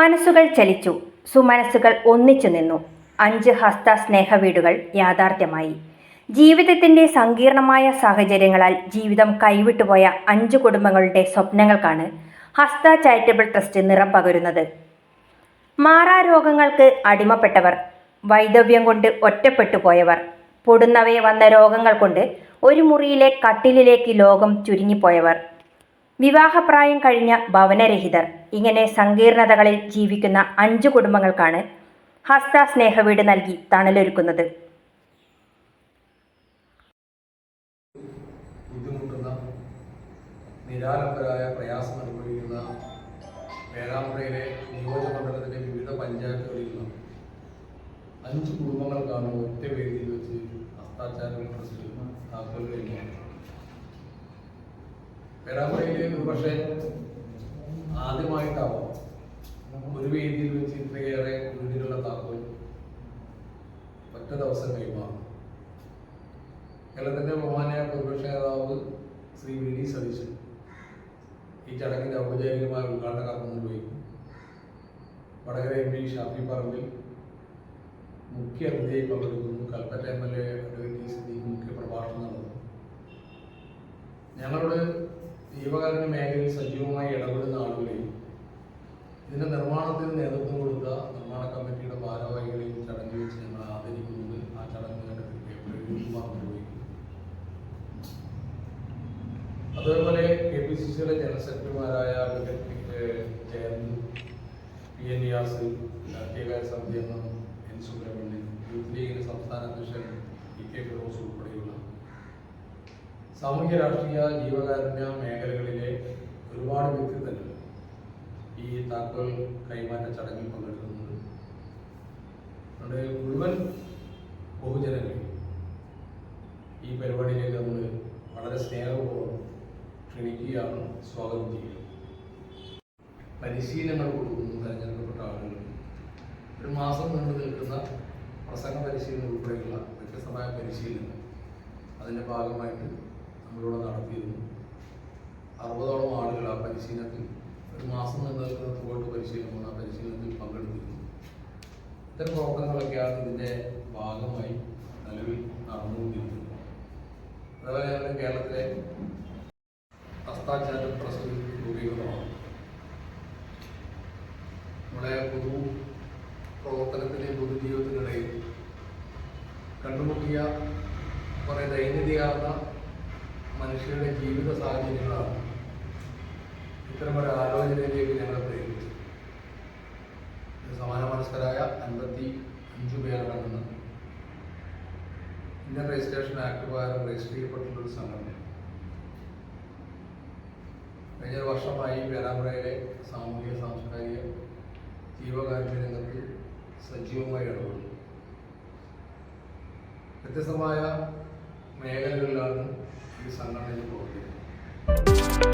മനസ്സുകൾ ചലിച്ചു. സുമനസ്സുകൾ ഒന്നിച്ചു നിന്നു. അഞ്ച് ഹസ്ത സ്നേഹ വീടുകൾ യാഥാർത്ഥ്യമായി. ജീവിതത്തിന്റെ സങ്കീർണമായ സാഹചര്യങ്ങളാൽ ജീവിതം കൈവിട്ടുപോയ അഞ്ച് കുടുംബങ്ങളുടെ സ്വപ്നങ്ങൾക്കാണ് ഹസ്ത ചാരിറ്റബിൾ ട്രസ്റ്റ് നിറം പകരുന്നത്. മാറാരോഗങ്ങൾക്ക് അടിമപ്പെട്ടവർ വൈദവ്യം കൊണ്ട് ഒറ്റപ്പെട്ടു പോയവർ പൊടുന്നവയെ വന്ന രോഗങ്ങൾ കൊണ്ട് ഒരു മുറിയിലെ കട്ടിലിലേക്ക് ലോകം ചുരുങ്ങിപ്പോയവർ വിവാഹപ്രായം കഴിഞ്ഞ ഭവനരഹിതർ ഇങ്ങനെ സങ്കീർണതകളിൽ ജീവിക്കുന്ന അഞ്ചു കുടുംബങ്ങൾക്കാണ് ഹസ്ത സ്നേഹവീട് നൽകി തണലൊരുക്കുന്നത്. നിരാലംബരായ പ്രയാസം അനുഭവിക്കുന്ന പേരാമ്പ്രയിലെ നിയോജകമണ്ഡലത്തിലെ വിവിധ പഞ്ചായത്തുകളിലുള്ള അഞ്ച് കുടുംബങ്ങൾക്കാണ് ഒറ്റ വേദിയിൽ വെച്ച് ഹസ്താചാരങ്ങൾ ട്രസ്റ്റ് താക്കോൽ കൈമാറുന്നത് പേരാമ്പ്രയിലെ പക്ഷേ ആദ്യമായിട്ടാവും ഒരു വേദിയിൽ വെച്ച് ഇത്രയേറെ വീടിനുള്ള താക്കോൽ ഒറ്റ ദിവസം കൈമാറും കേരളത്തിന്റെ ബഹുമാനായ പ്രതിപക്ഷ നേതാവ് ശ്രീ വി ഡി സതീശൻ ഈ ചടങ്ങിന്റെ ഔപചാരികമായ ഉദ്ഘാടന കർമ്മം നിർവഹിക്കും. വടകര എം പി ഷാഫി പറമ്പിൽ മുഖ്യ അതിഥിയായി പങ്കെടുക്കുന്നു കൽപ്പറ്റ എം എൽ എ സജീവമായി ഇടപെടുന്ന ആളുകളെയും ഇതിന്റെ നിർമ്മാണത്തിന് നേതൃത്വം കൊടുത്ത നിർമ്മാണ കമ്മിറ്റിയുടെ ഭാരവാഹികളെയും ചടങ്ങിൽ വെച്ച് ഞങ്ങൾ ആദരിക്കുന്നത് ആ ചടങ്ങുകളുടെ പ്രേമകുമാർ നിർവഹിക്കും അതേപോലെ കെ പി സി സിയുടെ ജനറൽ സെക്രട്ടറിമാരായ ജയന്ത് പി എൻ നിയാസ് രാഷ്ട്രീയകാര്യ സമിതി എൻ സുബ്രഹ്മണ്യൻ യൂത്ത് ലീഗിന്റെ സംസ്ഥാന അധ്യക്ഷൻ ഇ കെ ഫിറോസ് ഉൾപ്പെടെയുള്ള സാമൂഹ്യ രാഷ്ട്രീയ ജീവകാരുണ്യ മേഖലകളിലെ ഈ താക്കോൽ കൈമാറ്റ ചടങ്ങിൽ പങ്കെടുക്കുന്നത്. നമ്മുടെ മുഴുവൻ ബഹുജനങ്ങളെയും ഈ പരിപാടിയിലേക്ക് നമ്മൾ വളരെ സ്നേഹപൂർവം ക്ഷണിക്കുകയാണ് സ്വാഗതം ചെയ്യുക പരിശീലനങ്ങൾ കൊടുക്കുന്നു തെരഞ്ഞെടുക്കപ്പെട്ട ആളുകൾ. ഒരു മാസം നീണ്ടു നിൽക്കുന്ന പ്രസംഗ പരിശീലനം ഉൾപ്പെടെയുള്ള വ്യത്യസ്തമായ പരിശീലനം അതിന്റെ ഭാഗമായിട്ട് നമ്മളിവിടെ നടത്തിയിരുന്നു. അറുപതോളം ആളുകൾ ആ പരിശീലനത്തിൽ മാസം നിൽക്കുന്ന ത്രോട്ട് പരിശീലനം ആ പരിശീലനത്തിൽ പങ്കെടുത്തിരുന്നു ഇത്തരം പ്രവർത്തനങ്ങളൊക്കെയാണ് ഇതിന്റെ ഭാഗമായി നിലവിൽ നടന്നുകൊണ്ടിരിക്കുന്നത്. അതുപോലെ തന്നെ കേരളത്തിലെ ഹസ്താചാര പ്രസവി രൂപീകൃതമാണ് നമ്മുടെ പൊതു പ്രവർത്തനത്തിന്റെ പൊതുജീവിതത്തിനിടയിൽ കണ്ടുമുട്ടിയ കുറേ ദൈനംദിനാർന്ന മനുഷ്യരുടെ ജീവിത സാഹചര്യങ്ങളാണ് ഇത്തരം ഒരു ആലോചനയിലേക്ക് ഞങ്ങളെ പ്രേരിപ്പിച്ചു സമാന മനസ്കരായ അൻപത്തി അഞ്ചു പേരടങ്ങുന്ന ഇന്ത്യൻ രജിസ്ട്രേഷൻ ആക്ട് പ്രകാരം രജിസ്റ്റർ ചെയ്യപ്പെട്ടിട്ടുള്ള ഒരു സംഘടന. കഴിഞ്ഞ വർഷമായി പേരാമ്പ്രയിലെ സാമൂഹിക സാംസ്കാരിക ജീവകാരുണ്യ രംഗത്ത് സജീവമായി ഇടപെടുന്നു. വ്യത്യസ്തമായ മേഖലകളിലാണ് ഈ സംഘടനയിൽ പ്രവർത്തിക്കുന്നത്.